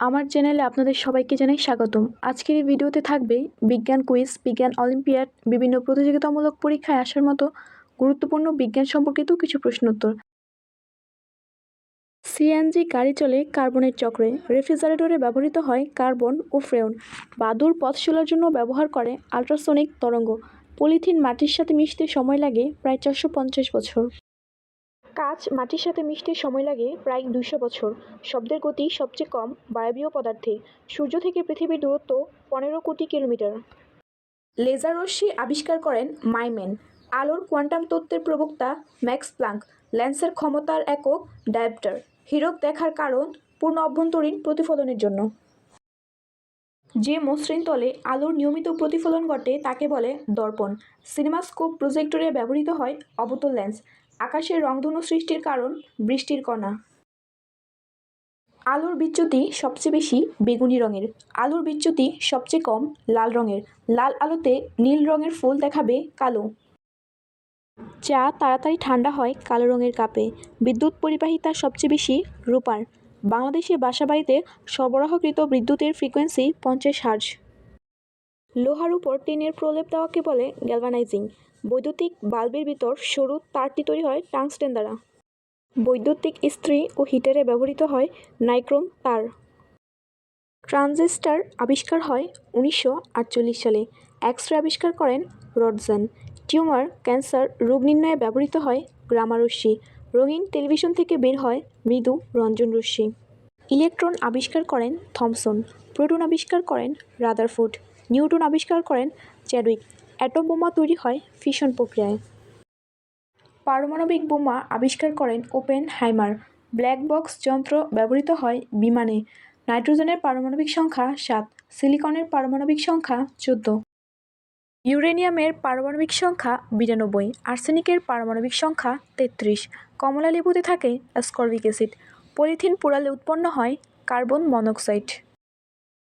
আমার চ্যানেলে আপনাদের সবাইকে জানাই স্বাগতম। আজকের এই ভিডিওতে থাকবে বিজ্ঞান কুইজ, বিজ্ঞান অলিম্পিয়াড, বিভিন্ন প্রতিযোগিতামূলক পরীক্ষায় আসার মতো গুরুত্বপূর্ণ বিজ্ঞান সম্পর্কিত কিছু প্রশ্নোত্তর। সিএনজি গাড়ি চলে কার্বনের চক্রে। রেফ্রিজারেটরে ব্যবহৃত হয় কার্বন ও ফ্রেয়ন। বাদুর পথ চলার জন্য ব্যবহার করে আল্ট্রাসোনিক তরঙ্গ। পলিথিন মাটির সাথে মিশতে সময় লাগে প্রায় চারশো পঞ্চাশ বছর। কাঁচ মাটির সাথে মিশতে সময় লাগে প্রায় দুশো বছর। শব্দের গতি সবচেয়ে কম বায়বীয় পদার্থে। সূর্য থেকে পৃথিবীর দূরত্ব পনেরো কোটি কিলোমিটার। লেজার রশ্মি আবিষ্কার করেন মাইমেন। আলোর কোয়ান্টাম তত্ত্বের প্রবক্তা ম্যাক্স প্লাঙ্ক। ল্যান্সের ক্ষমতার একক ডায়াপ্টার। হীরক দেখার কারণ পূর্ণ অভ্যন্তরীণ প্রতিফলনের জন্য। যে মসৃণ তলে আলোর নিয়মিত প্রতিফলন ঘটে তাকে বলে দর্পণ। সিনেমাস্কোপ প্রজেক্টরে ব্যবহৃত হয় অবতল লেন্স আকাশের রংধনু সৃষ্টির কারণ বৃষ্টির কণা। আলোর বিচ্যুতি সবচেয়ে বেশি বেগুনি রঙের। আলোর বিচ্যুতি সবচেয়ে কম লাল রঙের। লাল আলোতে নীল রঙের ফুল দেখাবে কালো। চা তাড়াতাড়ি ঠান্ডা হয় কালো রঙের কাপে। বিদ্যুৎ পরিবাহিতা সবচেয়ে বেশি রূপার। বাংলাদেশে বাসাবাড়িতে সরবরাহকৃত বিদ্যুতের ফ্রিকোয়েন্সি পঞ্চাশ হার্জ। লোহার উপর টিনের প্রলেপ দেওয়াকে বলে গ্যালভানাইজিং বৈদ্যুতিক বাল্বের ভিতর সরু তারটি তৈরি হয় টাংস্টেন দ্বারা। বৈদ্যুতিক ইস্ত্রি ও হিটারে ব্যবহৃত হয় নাইক্রোম তার। ট্রানজিস্টার আবিষ্কার হয় উনিশশো আটচল্লিশ সালে। এক্স রে আবিষ্কার করেন রডজান টিউমার, ক্যান্সার, রোগ নির্ণয়ে ব্যবহৃত হয় গ্রামারশ্মি রঙিন টেলিভিশন থেকে বের হয় মৃদু রঞ্জন রশ্মি। ইলেকট্রন আবিষ্কার করেন থমসন। প্রোটন আবিষ্কার করেন রাদারফুড নিউটন আবিষ্কার করেন চ্যাডউইক। অ্যাটম বোমা তৈরি হয় ফিশন প্রক্রিয়ায়। পারমাণবিক বোমা আবিষ্কার করেন ওপেন হাইমার ব্ল্যাক বক্স যন্ত্র ব্যবহৃত হয় বিমানে। নাইট্রোজেনের পারমাণবিক সংখ্যা সাত, সিলিকনের পারমাণবিক সংখ্যা চোদ্দ। ইউরেনিয়ামের পারমাণবিক সংখ্যা বিরানব্বই, আর্সেনিকের পারমাণবিক সংখ্যা তেত্রিশ। কমলা লেবুতে থাকে অ্যাসকর্বিক অ্যাসিড। পলিথিন পোড়ালে উৎপন্ন হয় কার্বন মনোক্সাইড।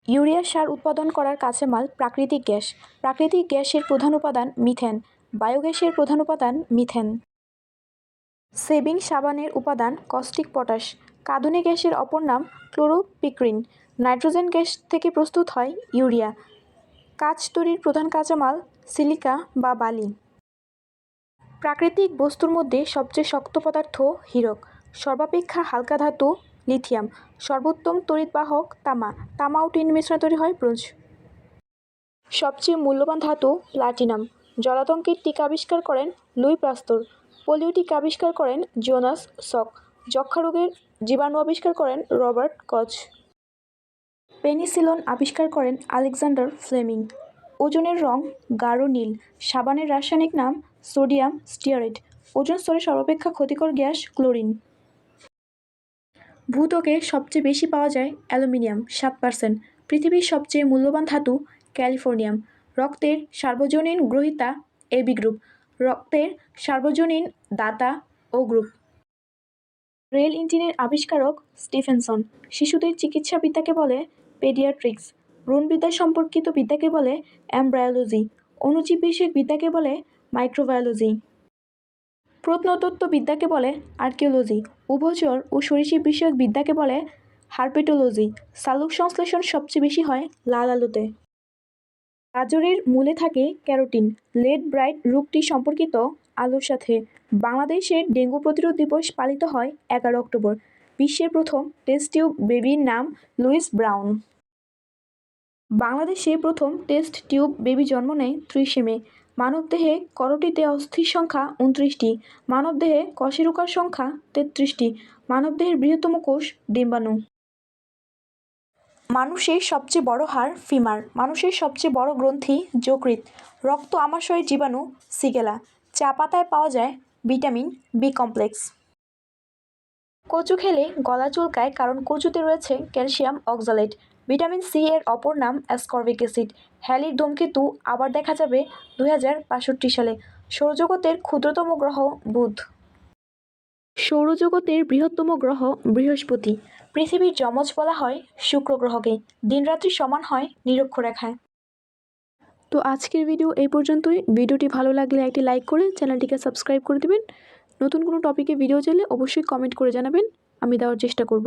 ইউরিয়া সার উৎপাদন করার কাঁচামাল প্রাকৃতিক গ্যাস। প্রাকৃতিক গ্যাসের প্রধান উপাদান মিথেন। বায়োগ্যাসের প্রধান উপাদান মিথেন। সেভিং সাবানের উপাদান কস্টিক পটাশ। কাঁদুনে গ্যাসের অপর নাম ক্লোরোপিক্রিন। নাইট্রোজেন গ্যাস থেকে প্রস্তুত হয় ইউরিয়া। কাঁচ তৈরির প্রধান কাঁচামাল সিলিকা বা বালি। প্রাকৃতিক বস্তুর মধ্যে সবচেয়ে শক্ত পদার্থ হীরক। সর্বাপেক্ষা হালকা ধাতু লিথিয়াম। সর্বোত্তম তড়িৎবাহক তামা। তামা ও টিন মিশ্রণ তৈরি হয় ব্রোঞ্জ। সবচেয়ে মূল্যবান ধাতু প্লাটিনাম। জলাতঙ্কের টিকা আবিষ্কার করেন লুই প্রাস্তর পোলিও টিকা আবিষ্কার করেন জোনাস সক। যক্ষা রোগের জীবাণু আবিষ্কার করেন রবার্ট কচ। পেনিসিলন আবিষ্কার করেন আলেকজান্ডার ফ্লেমিং। ওজনের রং গাঢ় নীল। সাবানের রাসায়নিক নাম সোডিয়াম স্টিয়ারেট ওজন স্তরে সর্বাপেক্ষা ক্ষতিকর গ্যাস ক্লোরিন। ভূত্বকে সবচেয়ে বেশি পাওয়া যায় অ্যালুমিনিয়াম, সাত পার্সেন্ট পৃথিবীর সবচেয়ে মূল্যবান ধাতু ক্যালিফোর্নিয়াম। রক্তের সার্বজনীন গ্রহিতা এবি গ্রুপ। রক্তের সার্বজনীন দাতা ও গ্রুপ। রেল ইঞ্জিনের আবিষ্কারক স্টিফেনসন। শিশুদের চিকিৎসা বিদ্যাকে বলে পেডিয়াট্রিক্স। ভ্রূণবিদ্যা সম্পর্কিত বিদ্যাকে বলে অ্যাম্ব্রায়োলজি। অণুজীব বিষয়ক বিদ্যাকে বলে মাইক্রোবায়োলজি। প্রত্নতত্ত্ব বিদ্যাকে বলে আর্কিওলজি, উভচর ও সরীসৃপ বিষয়ক বিদ্যাকে বলে হার্পেটোলজি। সালোক সংশ্লেষণ সবচেয়ে বেশি হয় লাল আলুতে। গাজরের মূলে থাকে ক্যারোটিন, লেড ব্রাইট রোগটি সম্পর্কিত আলুর সাথে। বাংলাদেশে ডেঙ্গু প্রতিরোধ দিবস পালিত হয় এগারো অক্টোবর, বিশ্বের প্রথম টেস্ট টিউব বেবির নাম লুইস ব্রাউন। বাংলাদেশে প্রথম টেস্ট টিউব বেবি জন্ম নেয় ত্রিশে মে মানবদেহে করটিতে অস্থির সংখ্যা উনত্রিশটি মানবদেহে কশেরুকার সংখ্যা তেত্রিশটি, মানবদেহের বৃহত্তম কোষ ডিম্বাণু। মানুষের সবচেয়ে বড় হাড় ফিমার। মানুষের সবচেয়ে বড় গ্রন্থি যকৃত রক্ত আমাশয়ের জীবাণু সিগেলা। চা পাতায় পাওয়া যায় ভিটামিন বি কমপ্লেক্স। কচু খেলে গলা চুলকায় কারণ কচুতে রয়েছে ক্যালসিয়াম অক্সালেট ভিটামিন সি এর অপর নাম অ্যাসকর্বিক অ্যাসিড হ্যালির ধূমকেতু আবার দেখা যাবে দুই সালে। সৌরজগতের ক্ষুদ্রতম গ্রহ বুধ। সৌরজগতের বৃহত্তম গ্রহ বৃহস্পতি। পৃথিবীর যমজ বলা হয় শুক্র গ্রহকে। দিনরাত্রি সমান হয় নিরক্ষরেখায়। তো আজকের ভিডিও এই পর্যন্তই। ভিডিওটি ভালো লাগলে একটি লাইক করে চ্যানেলটিকে সাবস্ক্রাইব করে দেবেন। নতুন কোনো টপিকে ভিডিও চাইলে অবশ্যই কমেন্ট করে জানাবেন। আমি দেওয়ার চেষ্টা করব।